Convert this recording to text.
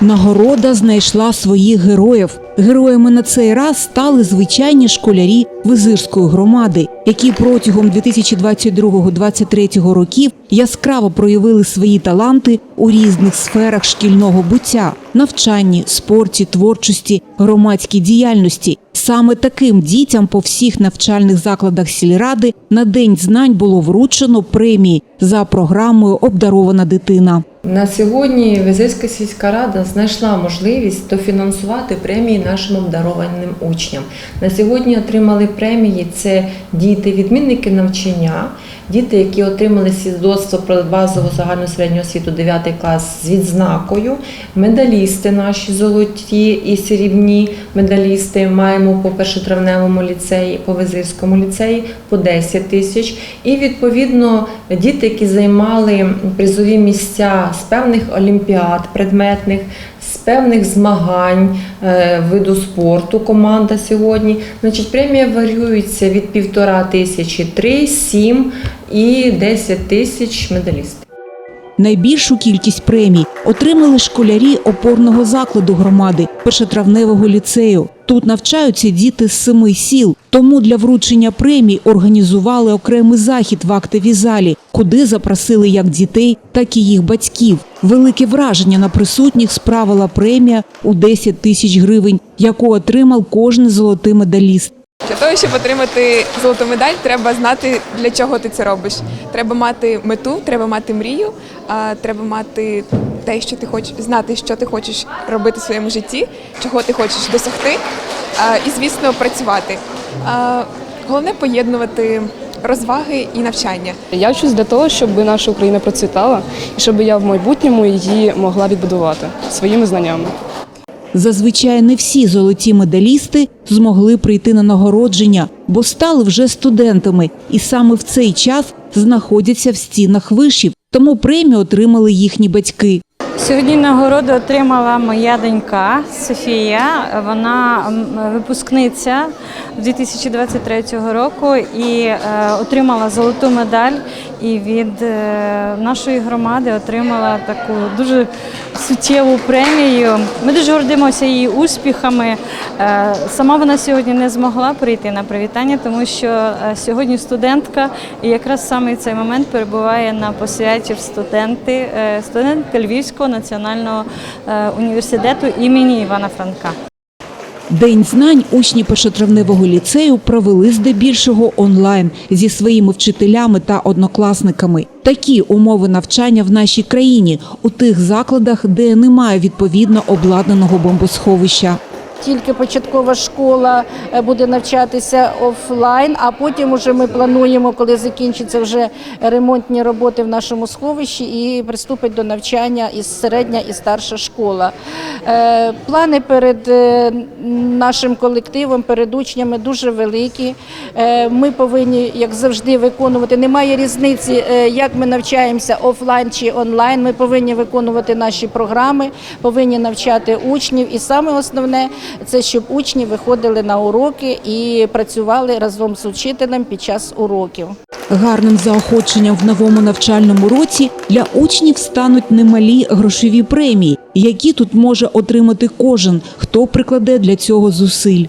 Нагорода знайшла своїх героїв. Героями на цей раз стали звичайні школярі Визирської громади, які протягом 2022-2023 років яскраво проявили свої таланти у різних сферах шкільного буття навчанні, спорті, творчості, громадській діяльності. Саме таким дітям по всіх навчальних закладах сільради на День знань було вручено премії за програмою Обдарована дитина. На сьогодні Визирська сільська рада знайшла можливість дофінансувати премії нашим обдарованим учням. На сьогодні отримали премії це діти, відмінники навчання, діти, які отримали свідоцтво про базову загальну середню освіту 9 клас з відзнакою, медалісти наші золоті і срібні медалісти маємо по першотравневому ліцеї, по Визирському ліцеї по 10 тисяч. І відповідно діти, які займали призові місця з певних олімпіад предметних, з певних змагань е, виду спорту команда сьогодні. Значить, премія варіюється від півтора тисячі, три, сім і 10 тисяч медалістів. Найбільшу кількість премій отримали школярі опорного закладу громади першотравневого ліцею. Тут навчаються діти з семи сіл. Тому для вручення премій організували окремий захід в актовій залі, куди запросили як дітей, так і їх батьків. Велике враження на присутніх справила премія у 10 тисяч гривень, яку отримав кожен золотий медаліст. Для того, щоб отримати золоту медаль, треба знати, для чого ти це робиш. Треба мати мету, треба мати мрію, треба мати те, що ти хочеш знати, що ти хочеш робити в своєму житті, чого ти хочеш досягти, і, звісно, працювати. Головне поєднувати розваги і навчання. Я вчусь для того, щоб наша Україна процвітала і щоб я в майбутньому її могла відбудувати своїми знаннями. Зазвичай не всі золоті медалісти змогли прийти на нагородження, бо стали вже студентами, і саме в цей час знаходяться в стінах вишів. Тому премію отримали їхні батьки. Сьогодні нагороду отримала моя донька Софія. Вона випускниця 2023 року і е, отримала золоту медаль. І від е, нашої громади отримала таку дуже суттєву премію. Ми дуже гордимося її успіхами. Е, Сама вона сьогодні не змогла прийти на привітання, тому що е, сьогодні студентка, і якраз саме цей момент перебуває на посвяті в студенти, студентка Львівського національного університету імені Івана Франка. День знань учні першотравневого ліцею провели здебільшого онлайн зі своїми вчителями та однокласниками. Такі умови навчання в нашій країні у тих закладах, де немає відповідно обладнаного бомбосховища. Тільки початкова школа е, буде навчатися офлайн, а потім уже ми плануємо, коли закінчаться вже ремонтні роботи в нашому сховищі, і приступить до навчання і середня, і старша школа. Е, Плани перед е, нашим колективом, перед учнями дуже великі. Ми повинні, як завжди, виконувати. Немає різниці, як ми навчаємося офлайн чи онлайн. Ми повинні виконувати наші програми, повинні навчати учнів. І саме основне це щоб учні виходили на уроки і працювали разом з учителем під час уроків. Гарним заохоченням в новому навчальному році для учнів стануть немалі грошові премії, які тут може отримати кожен, хто прикладе для цього зусиль.